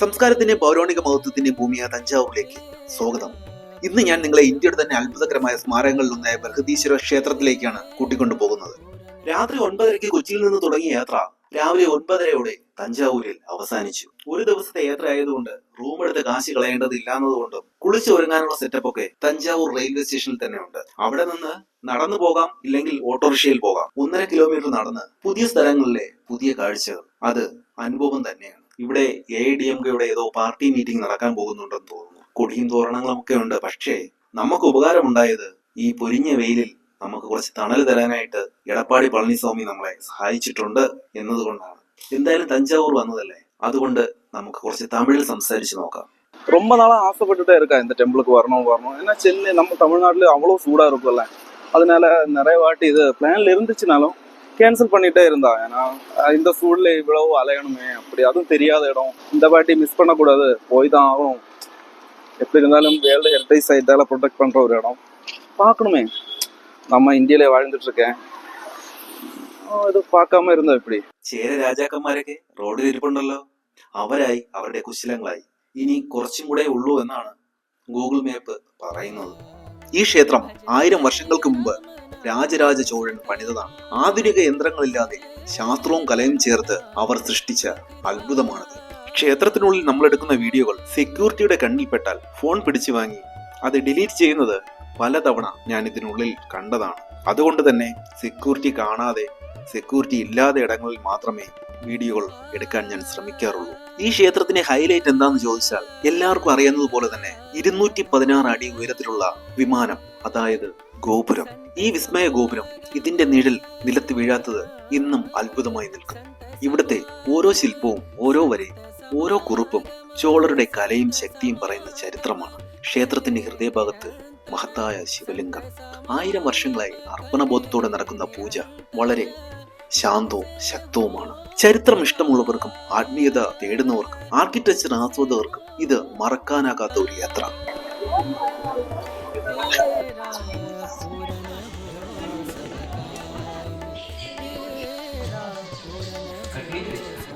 സംസ്കാരത്തിന്റെ പൗരാണിക മഹത്വത്തിന്റെ ഭൂമിയായ തഞ്ചാവൂരിലേക്ക് സ്വാഗതം. ഇന്ന് ഞാൻ നിങ്ങളെ ഇന്ത്യയുടെ തന്നെ അത്ഭുതകരമായ സ്മാരകങ്ങളിലൊന്നായ ബൃഹദീശ്വര ക്ഷേത്രത്തിലേക്കാണ് കൂട്ടിക്കൊണ്ടു പോകുന്നത്. രാത്രി ഒൻപതരയ്ക്ക് കൊച്ചിയിൽ നിന്ന് തുടങ്ങിയ യാത്ര രാവിലെ ഒൻപതരയോടെ തഞ്ചാവൂരിൽ അവസാനിച്ചു. ഒരു ദിവസത്തെ യാത്ര ആയതുകൊണ്ട് റൂം എടുത്ത് കാശ് കളയേണ്ടതില്ലാന്നതുകൊണ്ടും കുളിച്ചു ഒരുങ്ങാനുള്ള സെറ്റപ്പ് ഒക്കെ തഞ്ചാവൂർ റെയിൽവേ സ്റ്റേഷനിൽ തന്നെ ഉണ്ട്. അവിടെ നിന്ന് നടന്നു പോകാം ഇല്ലെങ്കിൽ ഓട്ടോറിക്ഷയിൽ പോകാം. ഒന്നര കിലോമീറ്റർ നടന്ന് പുതിയ സ്ഥലങ്ങളിലെ പുതിയ കാഴ്ചകൾ. അത് അനുഭവം തന്നെയാണ്. ഇവിടെ എ ഡി എം കെയുടെ ഏതോ പാർട്ടി മീറ്റിംഗ് നടക്കാൻ പോകുന്നുണ്ടെന്ന് തോന്നുന്നു കൊടിയും തോരണങ്ങളും ഒക്കെ ഉണ്ട് പക്ഷേ നമുക്ക് ഉപകാരമുണ്ടായത് ഈ പൊരിഞ്ഞ വെയിലിൽ നമുക്ക് കുറച്ച് തണൽ തരാനായിട്ട് എടപ്പാടി പളനിസ്വാമി നമ്മളെ സഹായിച്ചിട്ടുണ്ട് എന്നതുകൊണ്ടാണ് എന്തായാലും തഞ്ചാവൂർ വന്നതല്ലേ അതുകൊണ്ട് നമുക്ക് കുറച്ച് തമിഴിൽ സംസാരിച്ച് നോക്കാം ரொம்ப நாளா ஆசைப்பட்டுட்டே இருக்கேன் இந்த டெம்பிளுக்கு வரணும் வரணும் ஏன்னா சென்னை நம்ம தமிழ்நாட்டுல அவ்வளோ சூடா இருக்கும்ல அதனால நிறைய வாட்டி இது பிளான்ல இருந்துச்சுனாலும் கேன்சல் பண்ணிட்டே இருந்தா ஏன்னா அஹ் இந்த சூழ்நிலை இவ்வளவு அலையணுமே அப்படி அதுவும் தெரியாத இடம் இந்த வாட்டி மிஸ் பண்ணக்கூடாது போய் தான் ஆகணும் எப்படி இருந்தாலும் வேர்ல்டு ஹெரிட்டேஜ் சைட்டால ப்ரொடெக்ட் பண்ற ஒரு இடம் பார்க்கணுமே நம்ம இந்தியாவிலே வாழ்ந்துட்டு இருக்கேன் ஆஹ் இது பார்க்காம இருந்தோம் இப்படி ചേര രാജാക്കന്മാരൊക്കെ റോഡിൽ ഇരിപ്പുണ്ടല്ലോ അവരായി അവരുടെ കുശലങ്ങളായി ഇനി കുറച്ചും കൂടെ ഉള്ളൂ എന്നാണ് ഗൂഗിൾ മാപ്പ് പറയുന്നത് ഈ ക്ഷേത്രം ആയിരം വർഷങ്ങൾക്ക് മുമ്പ് രാജരാജ ചോഴൻ പണിതതാണ്. ആധുനിക യന്ത്രങ്ങളില്ലാതെ ശാസ്ത്രവും കലയും ചേർത്ത് അവർ സൃഷ്ടിച്ച അത്ഭുതമാണത്. ക്ഷേത്രത്തിനുള്ളിൽ നമ്മൾ എടുക്കുന്ന വീഡിയോകൾ സെക്യൂരിറ്റിയുടെ കണ്ണിൽപ്പെട്ടാൽ ഫോൺ പിടിച്ചു വാങ്ങി അത് ഡിലീറ്റ് ചെയ്യുന്നത് പലതവണ ഞാൻ ഇതിനുള്ളിൽ കണ്ടതാണ്. അതുകൊണ്ട് തന്നെ സെക്യൂരിറ്റി കാണാതെ സെക്യൂരിറ്റി ഇല്ലാത്ത ഇടങ്ങളിൽ മാത്രമേ വീഡിയോകൾ എടുക്കാൻ ഞാൻ ശ്രമിക്കാറുള്ളൂ. ഈ ക്ഷേത്രത്തിന്റെ ഹൈലൈറ്റ് എന്താണെന്ന് ചോദിച്ചാൽ എല്ലാവർക്കും അറിയുന്നത് പോലെ തന്നെ ഇരുന്നൂറ്റി പതിനാറ് അടി ഉയരത്തിലുള്ള വിമാനം അതായത് ഗോപുരം ഈ വിസ്മയ ഗോപുരം ഇതിന്റെ നിഴൽ നിലത്ത് വീഴാത്തത് ഇന്നും അത്ഭുതമായി നിൽക്കും. ഇവിടുത്തെ ഓരോ ശില്പവും ഓരോ വരെ ഓരോ കുറിപ്പും ചോളരുടെ കലയും ശക്തിയും പറയുന്ന ചരിത്രമാണ് ക്ഷേത്രത്തിന്റെ ഹൃദയഭാഗത്ത് മഹത്തായ ശിവലിംഗം. ആയിരം വർഷങ്ങളായി അർപ്പണബോധത്തോടെ നടക്കുന്ന പൂജ വളരെ ശാന്തവും ശക്തവുമാണ്. ചരിത്രം ഇഷ്ടമുള്ളവർക്കും ആത്മീയത തേടുന്നവർക്കും ആർക്കിടെക്ചർ ആസ്വാദകർക്കും ഇത് മറക്കാനാകാത്ത ഒരു യാത്ര. Verrede ich.